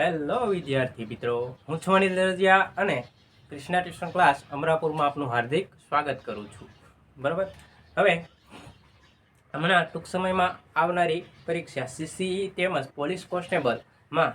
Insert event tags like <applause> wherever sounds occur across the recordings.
Hello વિદ્યાર્થી મિત્રો. હું છું અનિલ દરજિયા અને કૃષ્ણા ટ્યુશન ક્લાસ અમરાપુરમાં આપનું હાર્દિક સ્વાગત કરું છું. બરાબર? હવે, હમણાં ટૂંક સમયમાં આવનારી પરીક્ષા સીસીઈ તેમજ પોલીસ કોન્સ્ટેબલમાં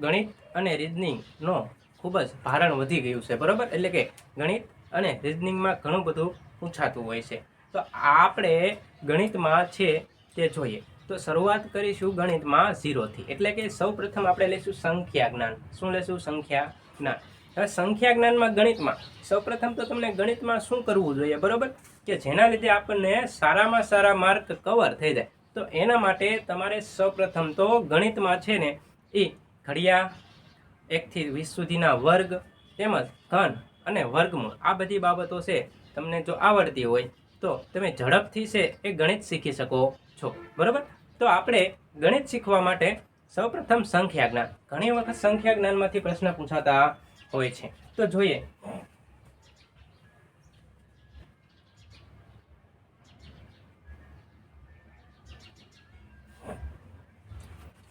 ગણિત અને રિઝનિંગનો ખૂબ જ ભારણ વધી ગયું છે. બરાબર? એટલે કે ગણિત અને રિઝનિંગમાં ઘણું બધું પૂછાતું હોય છે. તો આપણે ગણિતમાં છે તે જોઈએ. તો શરૂઆત કરીશું ગણિતમાં ઝીરોથી. એટલે કે સૌ પ્રથમ આપણે લઈશું સંખ્યા જ્ઞાન. શું લઈશું? સંખ્યા જ્ઞાન. હવે સંખ્યા જ્ઞાનમાં ગણિતમાં. સૌ પ્રથમ તો તમને ગણિતમાં શું કરવું જોઈએ, બરોબર? કે જેના લીધે આપણને સારામાં સારા માર્ક કવર થઈ જાય. તો એના માટે તમારે સૌ પ્રથમ તો ગણિતમાં છે ને એ ઘડિયા એકથી વીસ સુધીના વર્ગ, તેમજ ઘન અને વર્ગમૂળ. આ બધી બાબતો છે, તમને જો આવડતી હોય, તો તમે ઝડપથી છે એ ગણિત શીખી શકો છો. બરાબર? તો આપણે ગણિત શીખવા માટે સૌપ્રથમ સંખ્યા જ્ઞાન ઘણી વખત સંખ્યા જ્ઞાનમાંથી પ્રશ્ન પૂછાતા હોય છે. તો જોઈએ.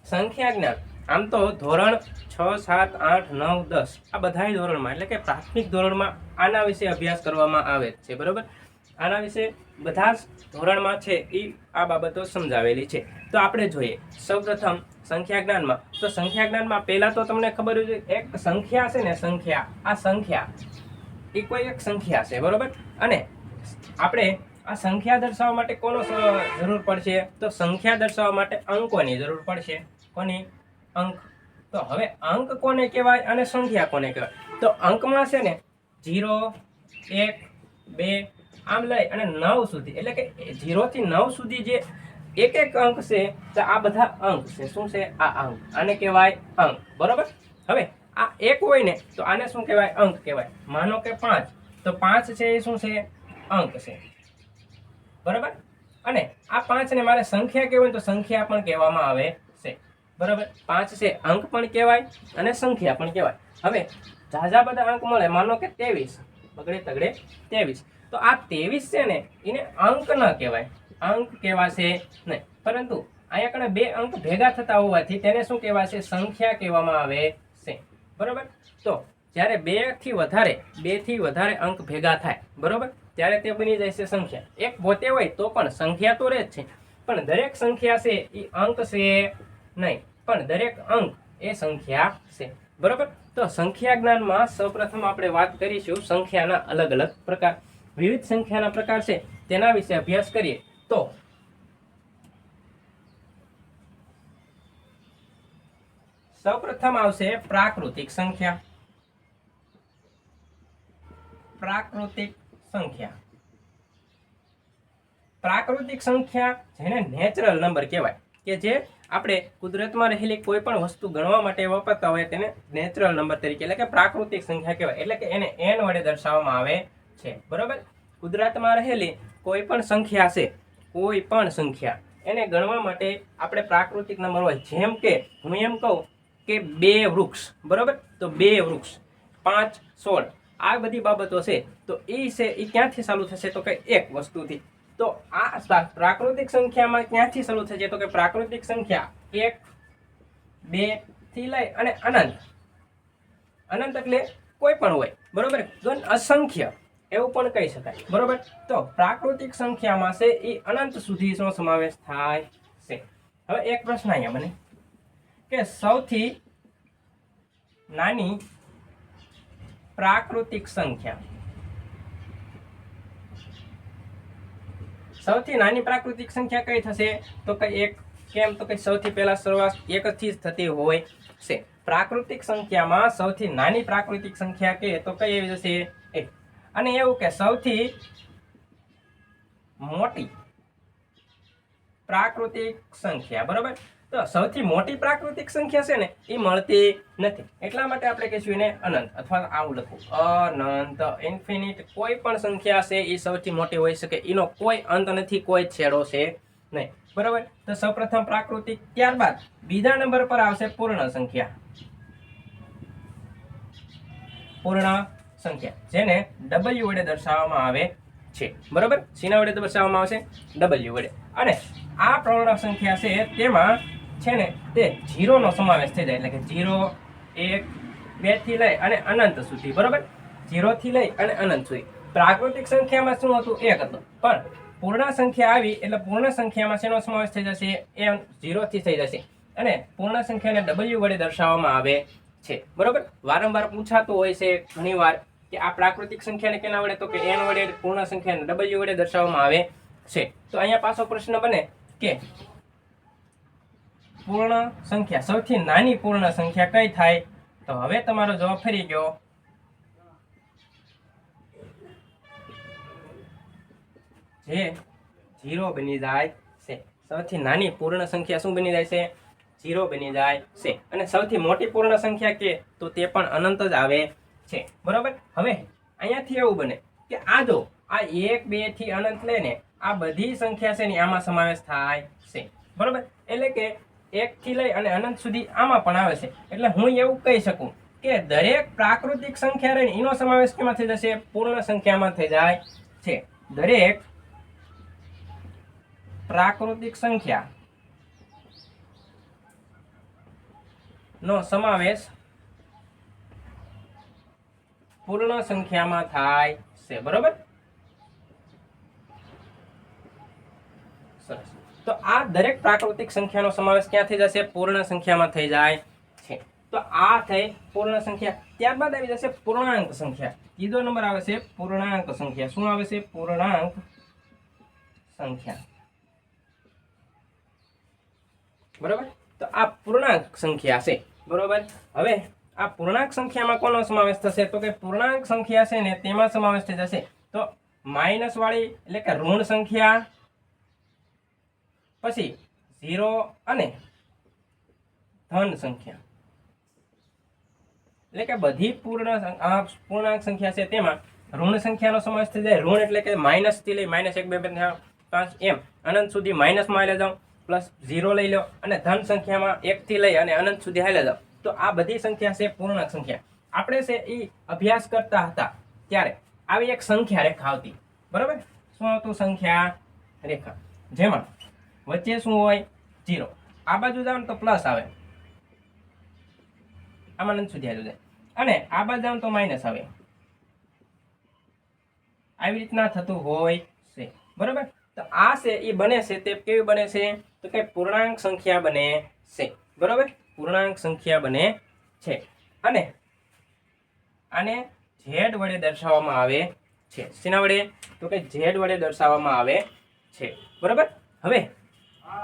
સંખ્યા જ્ઞાન આમ તો ધોરણ છ, સાત, આઠ, નવ, દસ આ બધાય ધોરણમાં, એટલે કે પ્રાથમિક ધોરણમાં આના વિશે અભ્યાસ કરવામાં આવે છે, બરોબર? આના વિશે બધા જ ધોરણમાં છે એ આ બાબતો સમજાવેલી છે. તો આપણે જોઈએ, સૌપ્રથમ સંખ્યા જ્ઞાનમાં. તો સંખ્યા જ્ઞાનમાં પહેલાં તો તમને ખબર હોય, એક સંખ્યા છે ને સંખ્યા, આ સંખ્યા એ કોઈ એક સંખ્યા છે, બરોબર? અને આપણે આ સંખ્યા દર્શાવવા માટે કોનો જરૂર પડશે? તો સંખ્યા દર્શાવવા માટે અંકોની જરૂર પડશે. કોની? અંક. તો હવે અંક કોને કહેવાય અને સંખ્યા કોને કહેવાય? તો અંકમાં છે ને, જીરો, એક, બે આમ લઈ અને નવ સુધી, એટલે કે ઝીરોથી નવ સુધી જે એક એક અંક છે, તો આ બધા અંક છે. શું છે? આ અંક. આને કહેવાય અંક. બરોબર? હવે આ એક હોય ને, તો આને શું કહેવાય? અંક કહેવાય. માનો કે પાંચ, તો પાંચ છે એ શું છે? અંક છે. બરાબર? અને આ પાંચને મારે સંખ્યા કહેવાય તો સંખ્યા પણ કહેવામાં આવે છે. બરાબર? પાંચ છે અંક પણ કહેવાય અને સંખ્યા પણ કહેવાય. હવે ઝાઝા બધા અંક મળે. માનો કે ત્રેવીસ. બગડે તગડે ત્રેવીસ. તો આ ત્રેવીસ છે ને, એને અંક ન કહેવાય. અંક કહેવાશે નહીં. પરંતુ અહીંયા કણે બે અંક ભેગા થતા હોવાથી તેને શું કહેવાશે? સંખ્યા કહેવામાં આવે છે. બરાબર? તો જ્યારે બેથી વધારે, બેથી વધારે અંક ભેગા થાય, બરાબર? ત્યારે તે બની જાય છે સંખ્યા. એક પોતે હોય તો પણ સંખ્યા તો રહે જ છે. પણ દરેક સંખ્યા છે એ અંક છે નહીં. પણ દરેક અંક એ સંખ્યા છે. બરાબર? તો સંખ્યા જ્ઞાનમાં સૌપ્રથમ આપણે વાત કરીશું સંખ્યાના અલગ અલગ પ્રકાર. વિવિધ સંખ્યાના પ્રકાર છે, તેના વિશે અભ્યાસ કરીએ. તો, સૌપ્રથમ આવશે પ્રાકૃતિક સંખ્યા. પ્રાકૃતિક સંખ્યા. પ્રાકૃતિક સંખ્યા જેને નેચરલ નંબર કહેવાય, કે જે આપણે કુદરતમાં રહેલી કોઈ પણ વસ્તુ ગણવા માટે વાપરતા હોય તેને નેચરલ નંબર તરીકે, એટલે કે પ્રાકૃતિક સંખ્યા કહેવાય. એટલે કે એને એન વડે દર્શાવવામાં આવે છે. બરોબર? ગુજરાતમાં રહેલી કોઈ પણ સંખ્યા છે, કોઈ પણ સંખ્યા, એને ગણવા માટે આપણે પ્રાકૃતિક નંબર હોય. જેમ કે, હું એમ કહું કે બે વૃક્ષ, બરોબર? તો બે વૃક્ષ, પાંચ, સોળ, આ બધી બાબતો છે. તો એ છે, એ ક્યાંથી ચાલુ થશે? તો કે એક વસ્તુથી. તો આ પ્રાકૃતિક સંખ્યામાં ક્યાંથી ચાલુ થશે? તો કે પ્રાકૃતિક સંખ્યા એક, બેથી લઈ અને અનંત. અનંત એટલે કોઈ પણ હોય. બરોબર? અસંખ્ય. એવું પણ કહી શકાય. બરોબર? તો પ્રાકૃતિક સંખ્યામાં છે એ અનંત સુધીનો સમાવેશ થાય છે? હવે એક પ્રશ્ન અહીંયા બને. કે સૌથી નાની પ્રાકૃતિક સંખ્યા. સૌથી નાની પ્રાકૃતિક સંખ્યા કઈ થશે? તો કે એક, કેમ? તો કે સૌથી પહેલા શરૂઆત એકથી જ થતી હોય છે. પ્રાકૃતિક સંખ્યામાં સૌથી નાની પ્રાકૃતિક સંખ્યા કે તો કઈ એવી જશે? એક અને એવું કે સૌથી મોટી પ્રાકૃતિક સંખ્યા, બરોબર? તો સૌથી મોટી પ્રાકૃતિક સંખ્યા છે ને, એ મળતી નથી. એટલા માટે આપણે કહીશું એને અનંત, અથવા આવું લખવું અનંત ઇન્ફિનિટ કોઈ પણ સંખ્યા છે, એ સૌથી મોટી હોઈ શકે. એનો કોઈ અંત નથી, કોઈ છેડો છે નહીં. બરાબર? તો સૌપ્રથમ પ્રાકૃતિક, ત્યારબાદ બીજા નંબર પર આવશે પૂર્ણ સંખ્યા. પૂર્ણ સંખ્યા, જેને ડબલ્યુ વડે દર્શાવવામાં આવે છે. બરાબર? શીના વડે દર્શાવવામાં આવશે ડબલ્યુ વડે. અને આ પ્રવણ સંખ્યા છે, તેમાં છે ને, તે જીરોનો સમાવેશ થઈ જાય, એટલે કે જીરો એક બેથી લઈ અને અનંત સુધી, બરાબર? જીરોથી લઈ અને અનંત સુધી. પ્રાકૃતિક સંખ્યામાં શું હતું? એક હતું. પણ પૂર્ણ સંખ્યા આવી, એટલે પૂર્ણ સંખ્યામાં શેનો સમાવેશ થઈ જશે? એ જીરોથી થઈ જશે. અને પૂર્ણ સંખ્યાને ડબલ્યુ વડે દર્શાવવામાં આવે છે. બરોબર? વારંવાર પૂછાતું હોય છે, ઘણીવાર. કે આ પ્રાકૃતિક સંખ્યાને કેના વડે? તો કે એન વડે પૂર્ણ સંખ્યાને ડબલ્યુ વડે દર્શાવવામાં આવે છે. તો અહીંયા પાછો પ્રશ્ન બને કે પૂર્ણ સંખ્યા, સૌથી નાની પૂર્ણ સંખ્યા કઈ થાય? તો હવે તમારો જવાબ ફરી ગયો. જે જીરો બની જાય છે. સૌથી નાની પૂર્ણ સંખ્યા શું બની જાય છે? જીરો બની જાય છે. અને સૌથી મોટી પૂર્ણ સંખ્યા કે? તો તે પણ અનંત જ આવે. છે. બરાબર? હવે અહીંયાથી એવું બને કે આ જો, આ એક, બેથી અનંત લઈને આ બધી સંખ્યા છે ને આમાં સમાવેશ થાય છે. બરાબર? એટલે કે એક થી લઈ અને અનંત સુધી આમાં પણ આવે છે. એટલે હું એવું કહી શકું કે દરેક પ્રાકૃતિક સંખ્યા રહીને એનો સમાવેશ કેમાં થઈ જશે પૂર્ણ સંખ્યામાં થઈ જાય છે. દરેક પ્રાકૃતિક સંખ્યા નો સમાવેશ પૂર્ણ સંખ્યામાં થાય છે, બરોબર? સરસ. તો આ દરેક પ્રાકૃતિક સંખ્યાનો સમાવેશ ક્યાં થઈ જશે? પૂર્ણ સંખ્યામાં થઈ જાય છે. તો આ થઈ પૂર્ણ સંખ્યા. ત્યારબાદ આવી જશે પૂર્ણાંક સંખ્યા. ત્રીજો નંબર આવે છે પૂર્ણાંક સંખ્યા. શું આવે છે? પૂર્ણાંક સંખ્યા. બરોબર? તો આ પૂર્ણાંક સંખ્યા છે. બરોબર? હવે આ પૂર્ણાંક સંખ્યામાં કોનો સમાવેશ થશે? તો કે પૂર્ણાંક સંખ્યા છે ને તેમાં સમાવેશ થઈ જશે. તો માઇનસ વાળી એટલે કે ઋણ સંખ્યા, પછી ઝીરો અને ધન સંખ્યા. એટલે કે બધી પૂર્ણ પૂર્ણાંક સંખ્યા છે તેમાં ઋણ સંખ્યાનો સમાવેશ થઈ જાય. ઋણ એટલે કે માઇનસથી લઈ માઇનસ એક, બે પાંચ, એમ. અનંત સુધી માઇનસમાં હાલે જાઓ, પ્લસ ઝીરો લઈ લો અને ધન સંખ્યામાં એક થી લઈ અને અનંત સુધી હાલે જાઓ. તો આ બધી સંખ્યા છે પૂર્ણાંક સંખ્યા. આપણે છે એ અભ્યાસ કરતા હતા ત્યારે આવી એક સંખ્યા રેખા આવતી. બરાબર? શું આવતું સંખ્યા? રેખા. જેમાં વચ્ચે શું હોય? જીરો આ બાજુ જાવ તો પ્લસ આવે. આમાં અનંત સુધી જાય. અને આ બાજુ જાવ તો માઇનસ આવે. આવી રીતના થતું હોય છે. બરોબર? તો આ છે એ બને છે તે કેવી બને છે? તો કે પૂર્ણાંક સંખ્યા બને છે. બરોબર? પૂર્ણાંક સંખ્યા બને છે. અને આને ઝેડ વડે દર્શાવવામાં આવે છે. શેના વડે? તો કે ઝેડ વડે દર્શાવવામાં આવે છે. બરોબર? હવે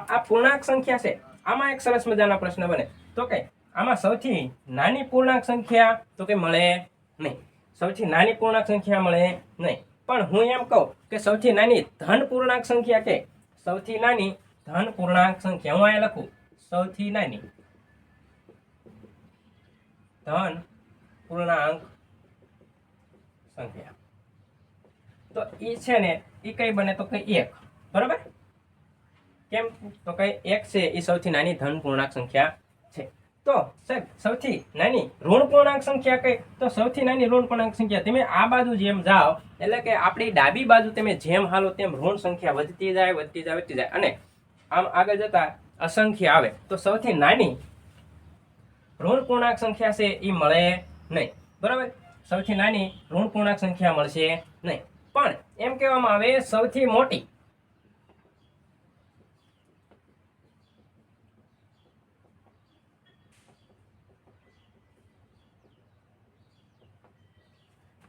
આ પૂર્ણાંક સંખ્યા છે. આમાં એક સરસ મજાના પ્રશ્ન બને. તો કે આમાં સૌથી નાની પૂર્ણાંક સંખ્યા તો કે મળે નહીં. સૌથી નાની પૂર્ણાંક સંખ્યા મળે નહીં. પણ હું એમ કહું કે સૌથી નાની ધન પૂર્ણાંક સંખ્યા કે? સૌથી નાની ધન પૂર્ણાંક સંખ્યા. હું અહીંયા લખું. સૌથી નાની. ધન, પૂર્ણાંક, સંખ્યા. તો એ છે ને એ કઈ બને તો કઈ એક, બરાબર? કેમ? તો કઈ એક છે એ સૌથી નાની ધન, પૂર્ણાંક સંખ્યા છે. તો સાહેબ, સૌથી નાની ઋણ પૂર્ણાંક સંખ્યા કઈ? તો સૌથી નાની ઋણ પૂર્ણાંક સંખ્યા, તમે આ બાજુ જેમ જાઓ, એટલે કે આપણી ડાબી બાજુ તમે જેમ હાલો તેમ ઋણ સંખ્યા વધતી જાય વધતી જાય વધતી જાય. અને આમ આગળ જતા અસંખ્ય આવે. તો સૌથી નાની ઋણ પૂર્ણાંક સંખ્યા છે એ મળે નહીં. બરાબર? સૌથી નાની ઋણ પૂર્ણાંક સંખ્યા મળશે નહીં. પણ એમ કહેવામાં આવે સૌથી મોટી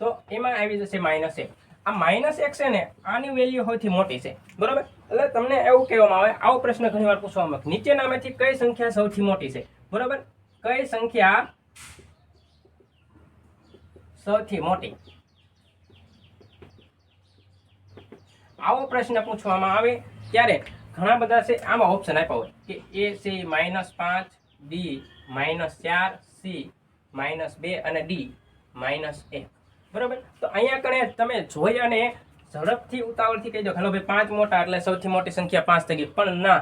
તો એમાં આવી જશે માઇનસ એક. આ માઇનસ એક છે ને, આની વેલ્યુ સૌથી મોટી છે. બરાબર? એટલે તમને એવું કહેવામાં આવે, આવો પ્રશ્ન ઘણીવાર પૂછવામાં નીચે નામેથી કઈ સંખ્યા સૌથી મોટી છે? બરોબર? કઈ સંખ્યા સૌથી મોટી? આવો પ્રશ્ન પૂછવામાં આવે ત્યારે ઘણા બધા છે, આમાં ઓપ્શન આપ્યા હોય. કે એ છે માઇનસ પાંચ બી માઇનસ ચાર સી માઇનસ બે અને ડી માઇનસ એક. બરાબર? તો અહીંયા કણે તમે જોઈ અને ઝડપથી ઉતાવળથી કહી દો હાલો ભાઈ, પાંચ મોટા એટલે સૌથી મોટી સંખ્યા પાંચ થઈ ગઈ. પણ ના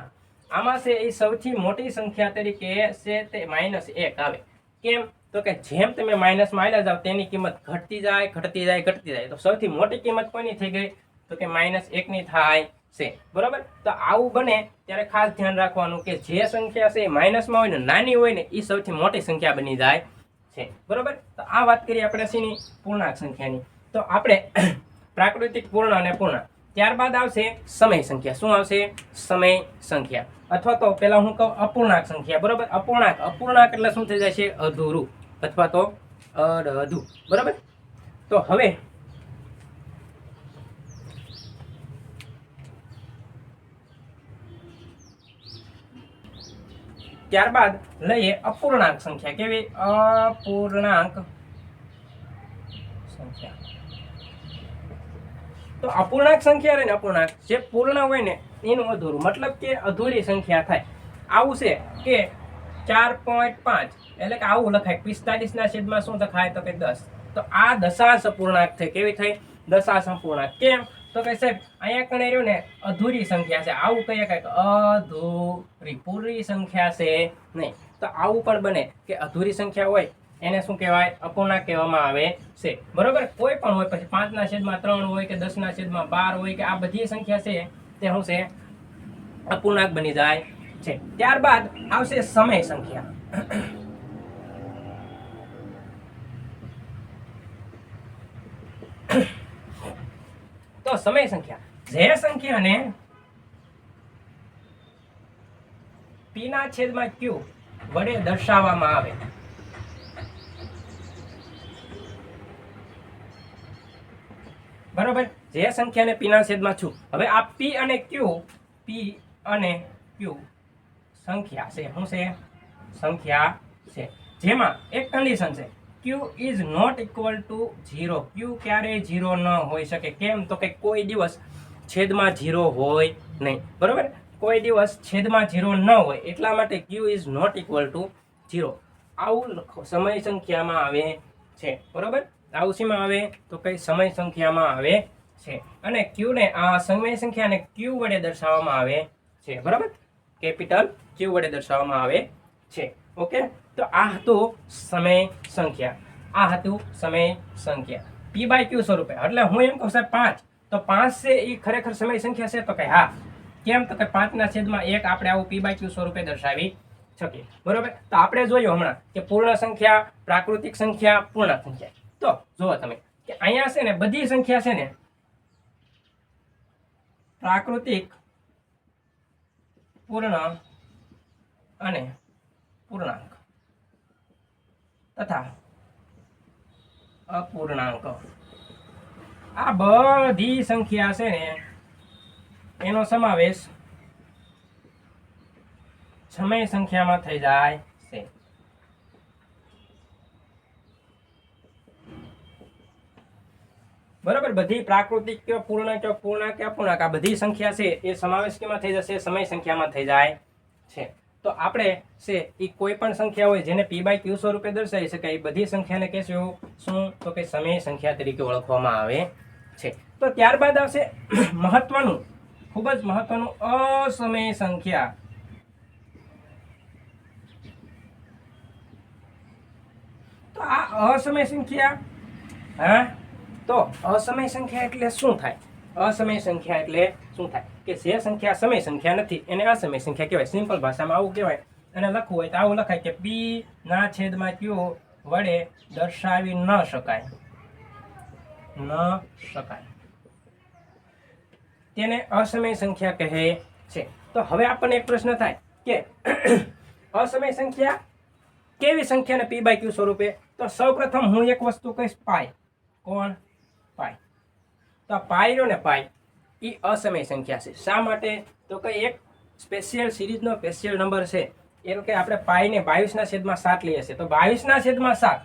આમાં છે એ સૌથી મોટી સંખ્યા તરીકે છે તે માઇનસ એક આવે. કેમ? તો કે જેમ તમે માઇનસમાં જાઓ તેની કિંમત ઘટતી જાય ઘટતી જાય ઘટતી જાય. તો સૌથી મોટી કિંમત કોની થઈ ગઈ? તો કે માઇનસ એકની થાય છે. બરાબર? તો આવું બને ત્યારે ખાસ ધ્યાન રાખવાનું કે જે સંખ્યા છે એ માઇનસમાં હોય ને નાની હોય ને એ સૌથી મોટી સંખ્યા બની જાય છે. બરાબર? તો આ વાત કરીએ આપણે શેની? પૂર્ણાંક સંખ્યાની. તો આપણે પ્રાકૃતિક પૂર્ણ અને પૂર્ણાંક. ત્યારબાદ આવશે સમય સંખ્યા. શું આવશે? સમય સંખ્યા. અથવા તો પેલા હું કહું અપૂર્ણાંક સંખ્યા. બરોબર? અપૂર્ણાંક. અપૂર્ણાંક એટલે શું થઈ જાય છે અધૂરું. અથવા તો અડધું. બરોબર? તો હવે ત્યારબાદ લઈએ અપૂર્ણાંક સંખ્યા. કેવી? અપૂર્ણાંક સંખ્યા. તો અપૂર્ણાંક સંખ્યા રહે ને અપૂર્ણાંક, જે પૂર્ણ હોય ને એનું અધૂરું. મતલબ કે અધૂરી સંખ્યા થાય. આવું છે કે ચાર પોઈન્ટ પાંચ, એટલે કે આવું લખાય. પિસ્તાલીસના છેદમાં શું લખાય? તો કે દસ. તો આ દશાંશ અપૂર્ણાંક થાય કેવી થઈ? દશાંશ અપૂર્ણાંક. કેમ? તો કે સાહેબ, અહીંયા કણે રહ્યું ને, અધૂરી સંખ્યા છે. આવું કહીએ કંઈક અધૂરી. પૂરી સંખ્યા છે નહીં. તો આવું પણ બને કે અધૂરી સંખ્યા હોય એને શું કહેવાય? અપૂર્ણાંક કહેવામાં આવે છે. બરોબર? કોઈ પણ હોય, પછી પાંચના છેદમાં ત્રણ હોય કે દસના છેદમાં બાર હોય કે આ બધી સંખ્યા છે, તે શું છે? અપૂર્ણાંક બની જાય છે. ત્યારબાદ આવશે સમય સંખ્યા. તો સમય સંખ્યા. જે સંખ્યાને પીના છેદમાં ક્યુ વડે દર્શાવવામાં આવે. બરોબર? જે સંખ્યાને પીના છેદમાં છું. હવે આ પી અને ક્યુ, પી અને ક્યુ સંખ્યા છે. શું છે? સંખ્યા છે. જેમાં એક કન્ડિશન છે. Q is not equal to zero. Q ક્યારેય ઝીરો ન હોઈ શકે? કેમ? તો કે કોઈ દિવસ છેદમાં ઝીરો હોય નહીં. બરાબર? કોઈ દિવસ છેદમાં ઝીરો ન હોય. એટલા માટે Q is not equal to zero. આવું સમય સંખ્યામાં આવે છે. બરોબર? આવું આવે તો કઈ સમય સંખ્યામાં આવે છે. અને ક્યુને આ સમય સંખ્યાને ક્યુ વડે દર્શાવવામાં આવે છે. બરાબર? કેપિટલ ક્યુ વડે દર્શાવવામાં આવે છે. ઓકે? તો આ હતું સમય સંખ્યા. આ હતું સમય સંખ્યા. પી બાય ક્યુ સ્વરૂપે. એટલે હું એમ કહું સાહેબ પાંચ. તો પાંચ છે એ ખરેખર સમય સંખ્યા છે? તો કે હા. કેમ? તો કે પાંચના છેદમાં એક આપણે આવું પી બાય ક્યુ સ્વરૂપે દર્શાવી શકીએ. બરાબર? તો આપણે જોયું હમણાં કે પૂર્ણ સંખ્યા, પ્રાકૃતિક સંખ્યા, પૂર્ણ સંખ્યા. તો, જુઓ તમે, કે અહીંયા છે ને બધી સંખ્યા છે ને પ્રાકૃતિક, પૂર્ણ અને પૂર્ણાંક તથા અપૂર્ણાંક. આ બધી સંખ્યા છે ને એનો સમાવેશ સમય સંખ્યામાં થઈ જાય છે બરાબર? બધી પ્રાકૃતિક કે પૂર્ણ કે પૂર્ણ કે અપૂર્ણાંક, આ બધી સંખ્યા છે એ સમાવેશ કેમાં થઈ જશે? સમય સંખ્યામાં થઈ જાય છે. તો આપણે છે એ કોઈ પણ સંખ્યા હોય જેને પી બાય ક્યુ સ્વરૂપે દર્શાવી શકાય એ બધી સંખ્યાને કહેશું શું? તો કે સમય સંખ્યા તરીકે ઓળખવામાં આવે છે. તો ત્યારબાદ આવશે મહત્વનું, ખૂબ જ મહત્વનું અસમય સંખ્યા. તો આ અસમય સંખ્યા, હા? તો અસમય સંખ્યા એટલે શું થાય? અસમય સંખ્યા એટલે શું થાય? કે જે સંખ્યા સમય સંખ્યા નથી, એને અસમય સંખ્યા કહેવાય. સિમ્પલ ભાષામાં આવું કહેવાય. અને લખવું હોય તો આવું લખાય કે પી ના છેદમાં ક્યુ વડે દર્શાવી ન શકાય. ન શકાય. તેને અસમય સંખ્યા કહે છે. તો હવે આપણને એક પ્રશ્ન થાય કે <clears throat> અસમય સંખ્યા કેવી સંખ્યાને પી બાય ક્યુ સ્વરૂપે? તો સૌપ્રથમ હું એક વસ્તુ કહીશ, પાય. કોણ? પાય. તો આ પાય રહ્યો ને પાય એ અસમય સંખ્યા છે. શા માટે? તો કે એક સ્પેશિયલ સિરીઝનો સ્પેશિયલ નંબર છે. એટલે કે આપણે પાઈને બાવીસના છેદમાં સાત લઈએ છીએ. તો બાવીસના છેદમાં સાત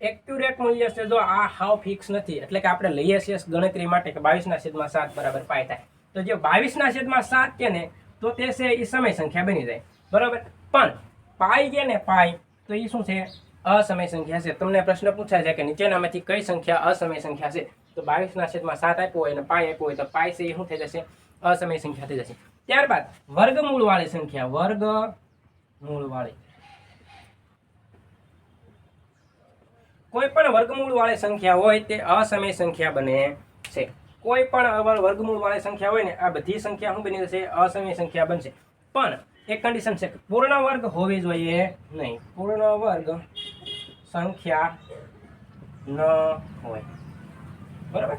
એક્યુરેટ મૂલ્ય છે જો આ હાવ ફિક્સ નથી. એટલે કે આપણે લઈએ છીએ ગણતરી માટે કે બાવીસના છેદમાં સાત બરાબર પાય થાય. તો જે બાવીસના છેદમાં સાત છે ને, તો તે છે એ સમય સંખ્યા બની જાય. બરાબર? પણ પાય છે ને પાય, તો એ શું છે? અસમય સંખ્યા છે. તમને પ્રશ્ન પૂછાય છે કે નીચેનામાંથી કઈ સંખ્યા અસમય સંખ્યા છે? તો બાવીસના છેદમાં સાત આપ્યો હોય અને પાય આપ્યો હોય તો પાય છે એ શું થઈ જશે? અસમય સંખ્યા થઈ જશે. ત્યારબાદ વર્ગમૂળ વાળી સંખ્યા. વર્ગ મૂળ વાળી કોઈ પણ વર્ગમૂળ વાળી સંખ્યા હોય તે અસમય સંખ્યા બને છે. કોઈ પણ વર્ગમૂળ વાળી સંખ્યા હોય ને આ બધી સંખ્યા શું બની જશે? અસમય સંખ્યા બનશે. પણ એક કન્ડિશન છે પૂર્ણ વર્ગ હોવી જોઈએ નહીં. પૂર્ણ વર્ગ સંખ્યા ન હોય. બરાબર?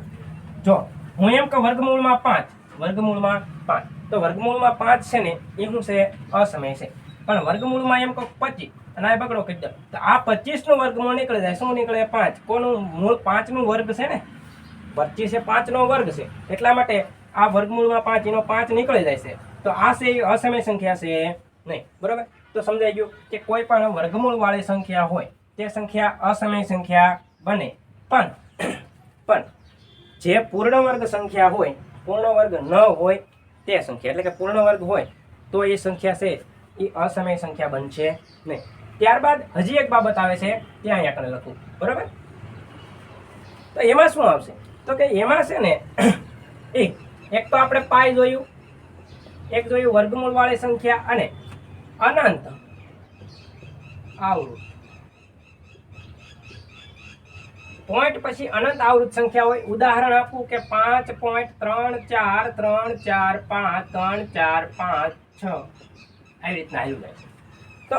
જો, હું એમ કે વર્ગમૂળમાં પાંચ. વર્ગમૂળમાં પાંચ. તો વર્ગમૂળમાં પાંચ છે ને, એ શું છે? અસમય છે. પણ વર્ગમૂળમાં એમ કહું પચીસ. અને આ બગડો કહી દો તો આ પચીસનું વર્ગમૂળ નીકળી જાય. શું નીકળે? પાંચ. કોનું મૂળ પાંચનું વર્ગ છે ને? પચીસ પાંચનો વર્ગ છે. એટલા માટે આ વર્ગમૂળમાં પાંચ, એનો પાંચ નીકળી જાય છે. તો આ છે એ અસમય સંખ્યા છે નહીં, બરાબર? તો સમજાઈ ગયું કે કોઈ પણ વર્ગમૂળ વાળી સંખ્યા હોય, તે સંખ્યા અસમય સંખ્યા બને. પણ પણ, જે પૂર્ણ વર્ગ સંખ્યા હોય પૂર્ણ વર્ગ ન હોય, તે સંખ્યા, એટલે કે પૂર્ણ વર્ગ હોય, તો એ સંખ્યા છે એ અસમય સંખ્યા બનશે નહીં. ત્યારબાદ હજી એક બાબત આવે છે ત્યાં અહીંયા કણે લખવું બરાબર? તો એમાં શું આવશે? તો કે એમાં છે ને, એક તો આપણે પાય જોયું એક જોયું વર્ગમૂળ વાળી સંખ્યા અને અનંત આવૃત. પોઈન્ટ પછી અનંત આવૃત સંખ્યા હોય, ઉદાહરણ આપું કે પાંચ પોઈન્ટ ત્રણ ચાર ત્રણ ચાર પાંચ, ત્રણ ચાર પાંચ છ. આવી રીતના હાલ્યું જાય છે. તો,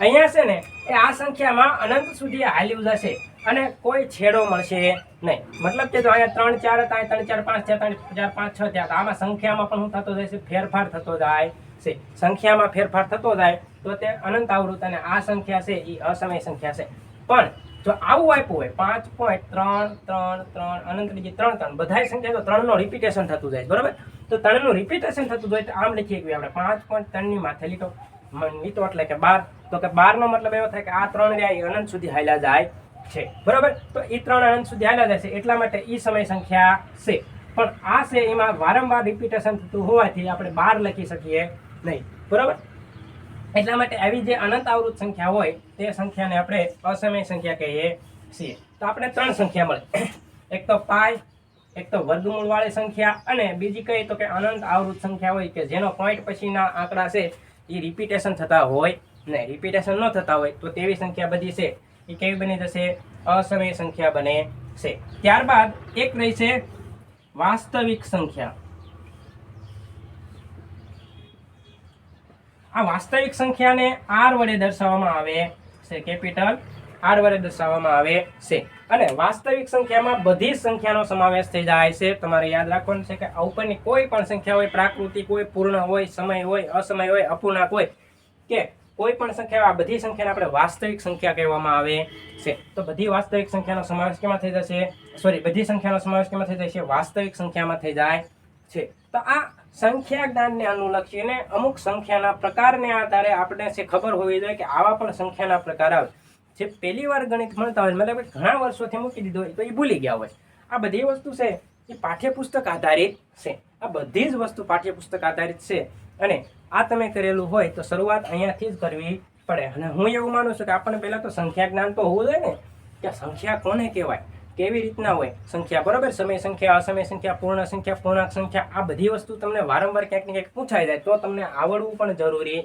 અહીંયા છે ને, એ આ સંખ્યામાં અનંત સુધી હાલ્યું જશે. અને કોઈ છેડો મળશે નહીં. મતલબ કે જો અહીંયા ત્રણ ચાર હતા ત્રણ ચાર પાંચ થયા, ત્રણ ચાર પાંચ છ થયા આમાં સંખ્યામાં પણ શું થતો જાય છે? ફેરફાર થતો જાય છે. સંખ્યામાં ફેરફાર થતો જાય, તો તે અનંત આવૃત અને આ સંખ્યા છે એ અસમય સંખ્યા છે. પણ જો આવું આપ્યું હોય, પાંચ પોઈન્ટ ત્રણ ત્રણ ત્રણ, અનંત બીજી ત્રણ ત્રણ બધા સંખ્યા તો ત્રણનો રિપીટેશન થતું જાય, બરાબર? તો ત્રણનું રિપીટેશન થતું જાય, તો આમ લખીએ કે આપણે પાંચ પોઈન્ટ ત્રણની માથે લીટો. મ- લીટો એટલે કે બાર. તો કે બારનો મતલબ એવો થાય કે આ ત્રણ રહ્યા એ અનંત સુધી હાલ્યા જાય. છે. બરાબર? તો એ ત્રણ અનંત સુધી આવેલા રહેશે એટલા માટે એ સમય સંખ્યા છે. પણ આ છે એમાં વારંવાર રિપીટેશન થતું હોવાથી આપણે બાર લખી શકીએ નહીં. બરાબર? એટલા માટે આવી જે અનંત આવૃત સંખ્યા હોય, તે સંખ્યાને આપણે અસમય સંખ્યા કહીએ છીએ. તો આપણે ત્રણ સંખ્યા મળે. એક તો પાય એક તો વર્ગમૂળવાળી સંખ્યા અને બીજી કહીએ તો કે અનંત આવૃત સંખ્યા હોય કે જેનો પોઈન્ટ પછીના આંકડા છે એ રિપીટેશન થતા હોય ને રિપીટેશન ન થતા હોય તો તેવી સંખ્યા બધી છે. એ કેવી બની જશે? અસમય સંખ્યા બને છે. ત્યારબાદ એક રહી છે વાસ્તવિક સંખ્યા. આ વાસ્તવિક સંખ્યાને આર વડે દર્શાવવામાં આવે છે કેપિટલ આર વડે દર્શાવવામાં આવે છે. અને વાસ્તવિક સંખ્યામાં બધી સંખ્યાનો સમાવેશ થઈ જાય છે. તમારે યાદ રાખવાનું છે કે ઉપરની કોઈ પણ સંખ્યા હોય પ્રાકૃતિક હોય પૂર્ણ હોય, સમય હોય, અસમય હોય, અપૂર્ણાંક હોય, કે કોઈ પણ સંખ્યા, આ બધી સંખ્યાને આપણે વાસ્તવિક સંખ્યા કહેવામાં આવે છે. તો બધી વાસ્તવિક સંખ્યાનો સમાવેશ કેમાં થઈ જશે? સોરી બધી સંખ્યાનો સમાવેશ કેમાં થઈ જશે? વાસ્તવિક સંખ્યામાં થઈ જાય છે. તો આ સંખ્યા જ્ઞાનને અનુલક્ષીને અમુક સંખ્યાના પ્રકારને આધારે આપણે છે ખબર હોવી જોઈએ કે આવા પણ સંખ્યાના પ્રકાર આવે. જે પહેલી વાર ગણિત ભણતા હોય, મતલબ ઘણા વર્ષોથી મૂકી દીધો હોય, તો એ ભૂલી ગયા હોય. આ બધી વસ્તુ છે, એ પાઠ્યપુસ્તક આધારિત છે. આ બધી જ વસ્તુ પાઠ્યપુસ્તક આધારિત છે. અને આ તમે કરેલું હોય તો શરૂઆત અહીંયાથી જ કરવી પડે. અને હું એવું માનું છું કે આપણને પહેલાં તો સંખ્યા જ્ઞાન તો હોવું જોઈએ ને. કે સંખ્યા કોને કહેવાય? કેવી રીતના હોય? સંખ્યા બરાબર? સમય સંખ્યા, અસમય સંખ્યા, પૂર્ણ સંખ્યા, પૂર્ણાંક સંખ્યા, આ બધી વસ્તુ તમને વારંવાર ક્યાંક ને ક્યાંક પૂછાઈ જાય. તો તમને આવડવું પણ જરૂરી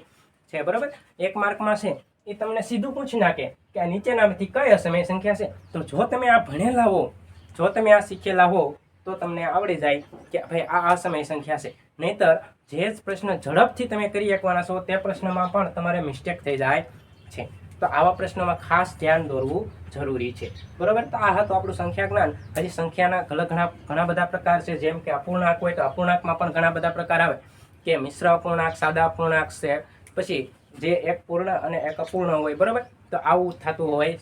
છે, બરાબર? એક માર્કમાં છે, એ તમને સીધું પૂછી નાખે કે આ નીચેનામાંથી કઈ અસમય સંખ્યા છે? તો જો તમે આ ભણેલા હો, જો તમે આ શીખેલા હો, તો તમને આવડી જાય કે ભાઈ આ અસમય સંખ્યા છે. નહીતર જે જ પ્રશ્ન ઝડપથી તમે કરી શકવાના છો તે પ્રશ્નમાં પણ તમારે મિસ્ટેક થઈ જાય છે. તો આવા પ્રશ્નોમાં ખાસ ધ્યાન દોરવું જરૂરી છે. બરાબર? તો આ હતું આપણું સંખ્યા જ્ઞાન હજી સંખ્યાના ઘણા ઘણા બધા પ્રકાર છે. જેમ કે અપૂર્ણાંક હોય તો અપૂર્ણાંકમાં પણ ઘણા બધા પ્રકાર આવે. કે મિશ્ર અપૂર્ણાંક, સાદા અપૂર્ણાંક છે. પછી જે એક પૂર્ણ અને એક અપૂર્ણ હોય. બરાબર? તો આવું થતું હોય